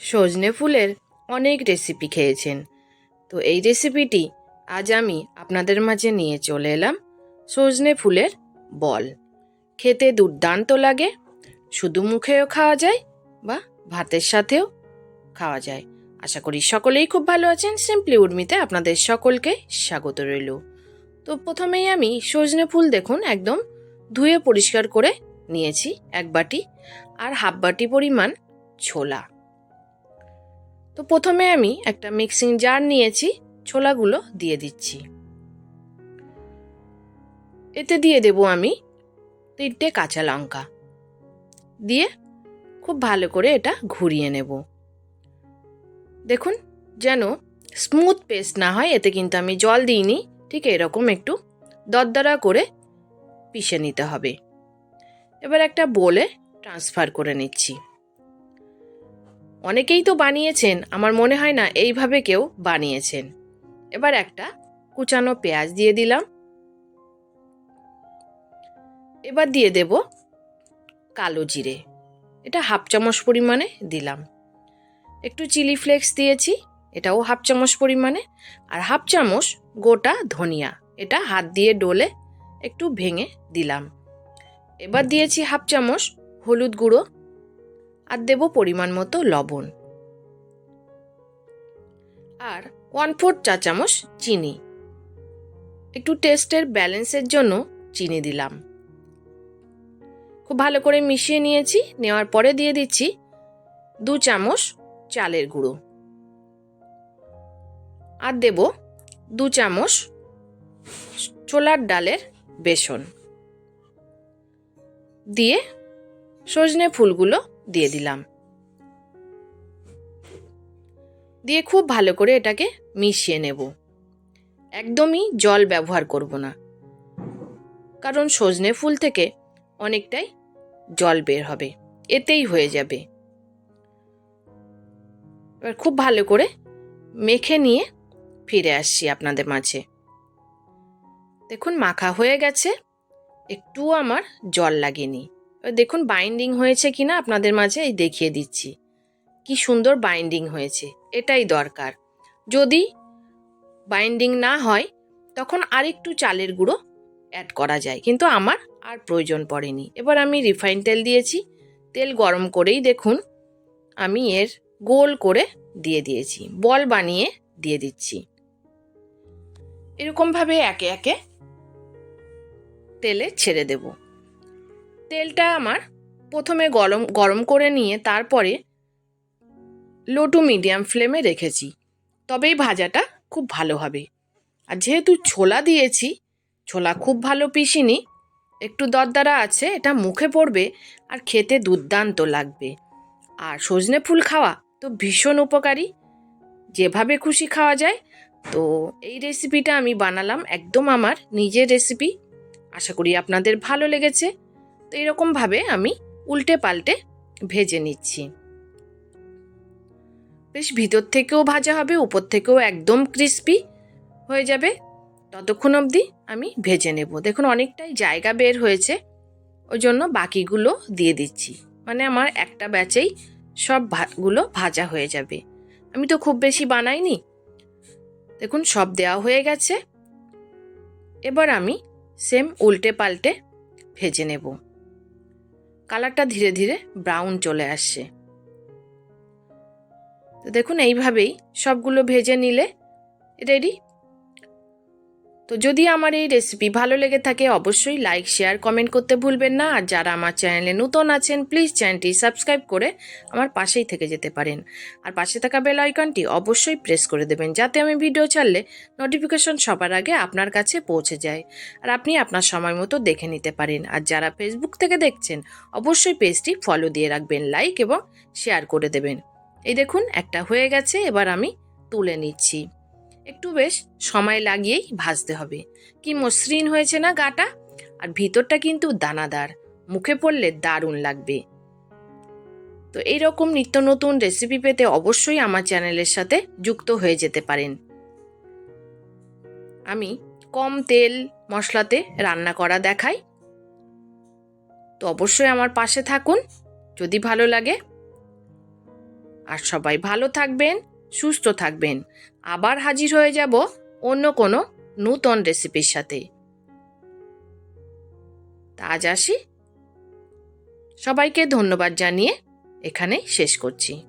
সজনে ফুলের অনেক রেসিপি খেয়েছেন। তো এই রেসিপিটি আজ আমি আপনাদের মাঝে নিয়ে চলে এলাম সজনে ফুলের বল। খেতে দুর্দান্ত লাগে, শুধু মুখেও খাওয়া যায় বা ভাতের সাথেও খাওয়া যায়। আশা করি সকলেই খুব ভালো আছেন। সিম্পলি উর্মিতে আপনাদের সকলকে স্বাগত রইল। তো প্রথমেই আমি সজনে ফুল দেখুন, একদম ধুয়ে পরিষ্কার করে নিয়েছি এক বাটি, আর হাফ বাটি পরিমাণ ছোলা। তো প্রথমে আমি একটা মিক্সিং জার নিয়েছি, ছোলাগুলো দিয়ে দিচ্ছি। এতে দিয়ে দেব আমি তিনটে কাঁচা লঙ্কা। দিয়ে খুব ভালো করে এটা ঘুরিয়ে নেব। দেখুন, যেন স্মুথ পেস্ট না হয়, এতে কিন্তু আমি জল দিইনি। ঠিক এরকম একটু দরদরা করে পিষে নিতে হবে। এবার একটা বলে ট্রান্সফার করে নিচ্ছি। অনেকেই তো বানিয়েছেন, আমার মনে হয় না এইভাবে কেউ বানিয়েছেন। এবার একটা কুচানো পেঁয়াজ দিয়ে দিলাম। এবার দিয়ে দেব কালো জিরে। এটা হাফ চামচ পরিমাণে দিলাম। একটু চিলি ফ্লেক্স দিয়েছি, এটাও হাফ চামচ পরিমাণে। আর হাফ চামচ গোটা ধনিয়া, এটা হাত দিয়ে ডলে একটু ভেঙে দিলাম। এবার দিয়েছি হাফ চামচ হলুদ গুঁড়ো। আর দেব পরিমাণ মতো লবণ। আর ওয়ান ফোর্থ চা চামচ চিনি। একটু টেস্টের ব্যালেন্সের জন্য চিনি দিলাম। খুব ভালো করে মিশিয়ে নিয়েছি, নেওয়ার পরে দিয়ে দিচ্ছি দু চামচ চালের গুঁড়ো। আর দেব দু চামচ ছোলার ডালের বেসন। দিয়ে সজনে ফুলগুলো দিয়ে দিলাম। দিয়ে খুব ভালো করে এটাকে মিশিয়ে নেব। একদমই জল ব্যবহার করব না। কারণ সজনে ফুল থেকে অনেকটাই জল বের হবে। এতেই হয়ে যাবে। এবার খুব ভালো করে মেখে নিয়ে ফিরে আসছি আপনাদের মাঝে। দেখুন, মাখা হয়ে গেছে। একটুও আমার জল লাগেনি। দেখুন বাইন্ডিং হয়েছে কিনা আপনাদের মাঝে এই দেখিয়ে দিচ্ছি। কি সুন্দর বাইন্ডিং হয়েছে, এটাই দরকার। যদি বাইন্ডিং না হয়, তখন আরেকটু চালের গুঁড়ো অ্যাড করা যায়। কিন্তু আমার আর প্রয়োজন পড়েনি। এবার আমি রিফাইন তেল দিয়েছি। তেল গরম করেই দেখুন, আমি এর গোল করে দিয়ে দিয়েছি। বল বানিয়ে দিয়ে দিচ্ছি। এরকমভাবে একে একে তেলে ছেড়ে দেব। তেলটা আমার প্রথমে গরম গরম করে নিয়ে তারপরে লো টু মিডিয়াম ফ্লেমে রেখেছি। তবেই ভাজাটা খুব ভালো হবে। আর যেহেতু ছোলা দিয়েছি, ছোলা খুব ভালো পিসিনি, একটু দরদারা আছে, এটা মুখে পড়বে আর খেতে দুর্দান্ত লাগবে। আর সজনে ফুল খাওয়া তো ভীষণ উপকারী। যেভাবে খুশি খাওয়া যায়, তো এই রেসিপিটা আমি বানালাম একদম আমার নিজের রেসিপি আশা করি আপনাদের ভালো লেগেছে। তো এরকমভাবে আমি উল্টে পাল্টে ভেজে নিচ্ছি। বেশ ভিতর থেকেও ভাজা হবে, উপর থেকেও একদম ক্রিস্পি হয়ে যাবে। ততক্ষণ অবধি আমি ভেজে নেব। দেখুন, অনেকটাই জায়গা বের হয়েছে ওই জন্য বাকিগুলো দিয়ে দিচ্ছি। মানে আমার একটা ব্যাচেই সবগুলো ভাজা হয়ে যাবে। আমি তো খুব বেশি বানাইনি। দেখুন, সব দেওয়া হয়ে গেছে। এবার আমি সেম উল্টে পাল্টে ভেজে নেব। কালারটা ধীরে ধীরে ব্রাউন চলে আসছে। তো দেখুন এইভাবেই সবগুলো ভেজে নিলে রেডি তো যদি আমার এই রেসিপি ভালো লেগে থাকে, অবশ্যই লাইক শেয়ার কমেন্ট করতে ভুলবেন না। আর যারা আমার চ্যানেলে নতুন আছেন প্লিজ চ্যানেলটি সাবস্ক্রাইব করে আমার পাশেই থেকে যেতে পারেন। আর পাশে থাকা বেল আইকনটি অবশ্যই প্রেস করে দেবেন, যাতে আমি ভিডিও ছাড়লে নোটিফিকেশন সবার আগে আপনার কাছে পৌঁছে যায়। আর আপনি আপনার সময় মতো দেখে নিতে পারেন। আর যারা ফেসবুক থেকে দেখছেন, অবশ্যই পেজটি ফলো দিয়ে রাখবেন লাইক এবং শেয়ার করে দেবেন। এই দেখুন, একটা হয়ে গেছে, এবার আমি তুলে নিচ্ছি। একটু বেশ সময় লাগিয়েই ভাজতে হবে। কি মসৃণ হয়েছে না গাটা? আর ভিতরটা কিন্তু দানাদার। মুখে পড়লে দারুণ লাগবে। তো এইরকম নিত্য নতুন রেসিপি পেতে অবশ্যই আমার চ্যানেলের সাথে যুক্ত হয়ে যেতে পারেন। আমি কম তেল মশলাতে রান্না করা দেখাই। তো অবশ্যই আমার পাশে থাকুন। যদি ভালো লাগে। আর সবাই ভালো থাকবেন। সুস্থ থাকবেন। আবার হাজির হয়ে যাব অন্য কোনো নূতন রেসিপির সাথে। তা আজ আসি। সবাইকে ধন্যবাদ জানিয়ে এখানে শেষ করছি।